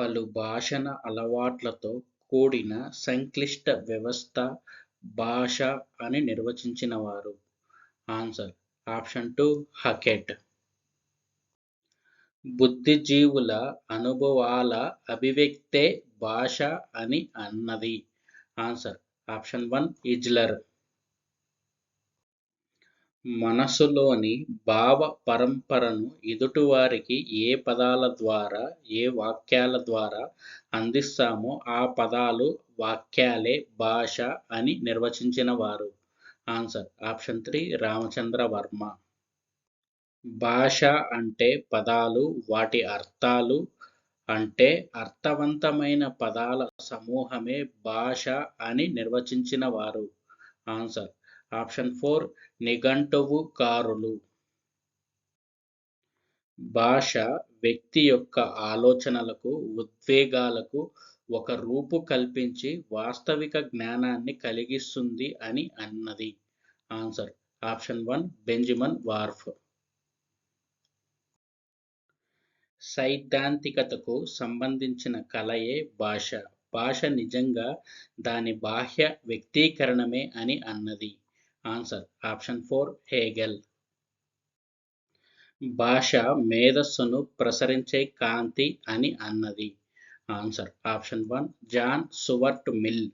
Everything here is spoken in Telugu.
పలు భాషణ అలవాట్లతో కూడిన సంక్లిష్ట వ్యవస్థ భాష అని నిర్వచించినవారు. Answer option two Hockett. బుద్ధిజీవుల అనుభవాల అభివ్యక్తే భాష అని అన్నది. Answer option one Isler. మనసులోని భావ పరంపరను ఎదుటివారికి ఏ పదాల ద్వారా ఏ వాక్యాల ద్వారా అందిస్తామో ఆ పదాలు వాక్యాలే భాష అని నిర్వచించిన వారు. Answer. Option three. Ramachandra Varma. భాష అంటే పదాలు వాటి అర్థాలు అంటే అర్థవంతమైన పదాల సమూహమే భాష అని నిర్వచించిన వారు. ఆన్సర్. ఆప్షన్ ఫోర్ నిఘంటువుకారులు భాష వ్యక్తి యొక్క ఆలోచనలకు ఉద్వేగాలకు ఒక రూపు కల్పించి వాస్తవిక జ్ఞానాన్ని కలిగిస్తుంది అని అన్నది. Answer option one Benjamin Whorf. సైద్ధాంతికతకు సంబంధించిన కలయే భాష. భాష నిజంగా దాని బాహ్య వ్యక్తీకరణమే అని అన్నది. ఆన్సర్ ఆప్షన్ ఫోర్ హేగెల్ భాష మేధస్సును ప్రసరించే కాంతి అని అన్నది. Answer option one John Stuart Mill